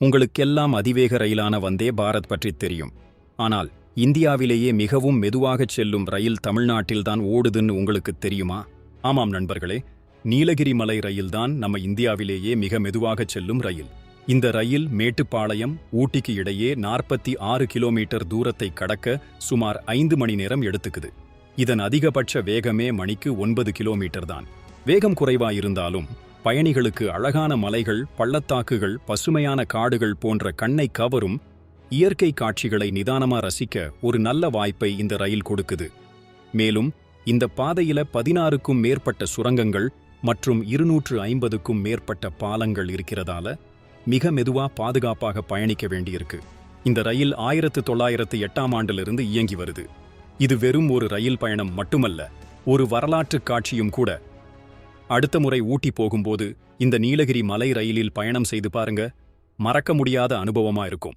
உங்களுக்கெல்லாம் அதிவேக ரயிலான வந்தே பாரத் பற்றி தெரியும். ஆனால் இந்தியாவிலேயே மிகவும் மெதுவாகச் செல்லும் ரயில் தமிழ்நாட்டில்தான் ஓடுதுன்னு உங்களுக்கு தெரியுமா? ஆமாம் நண்பர்களே நீலகிரி மலை ரயில்தான் நம்ம இந்தியாவிலேயே மிக மெதுவாகச் செல்லும் ரயில். இந்த ரயில் மேட்டுப்பாளையம் ஊட்டிக்கு இடையே நாற்பத்தி ஆறு கிலோமீட்டர் தூரத்தை கடக்க சுமார் ஐந்து மணி நேரம் எடுத்துக்குது. இதன் அதிகபட்ச வேகமே மணிக்கு ஒன்பது கிலோமீட்டர் தான். வேகம் குறைவா இருந்தாலும் பயணிகளுக்கு அழகான மலைகள் பள்ளத்தாக்குகள் பசுமையான காடுகள் போன்ற கண்ணை கவரும் இயற்கை காட்சிகளை நிதானமா ரசிக்க ஒரு நல்ல வாய்ப்பை இந்த ரயில் கொடுக்குது. மேலும் இந்த பாதையில பதினாறுக்கும் மேற்பட்ட சுரங்கங்கள் மற்றும் இருநூற்று ஐம்பதுக்கும் மேற்பட்ட பாலங்கள் இருக்கிறதால மிக மெதுவா பாதுகாப்பாக பயணிக்க வேண்டியிருக்கு. இந்த ரயில் ஆயிரத்து தொள்ளாயிரத்து எட்டாம் ஆண்டிலிருந்து இயங்கி வருது. இது வெறும் ஒரு ரயில் பயணம் மட்டுமல்ல ஒரு வரலாற்று காட்சியும் கூட அடுத்த முறை ஊட்டி போகும்போது இந்த நீலகிரி மலை ரயிலில் பயணம் செய்து பாருங்க. மறக்க முடியாத அனுபவமா இருக்கும்.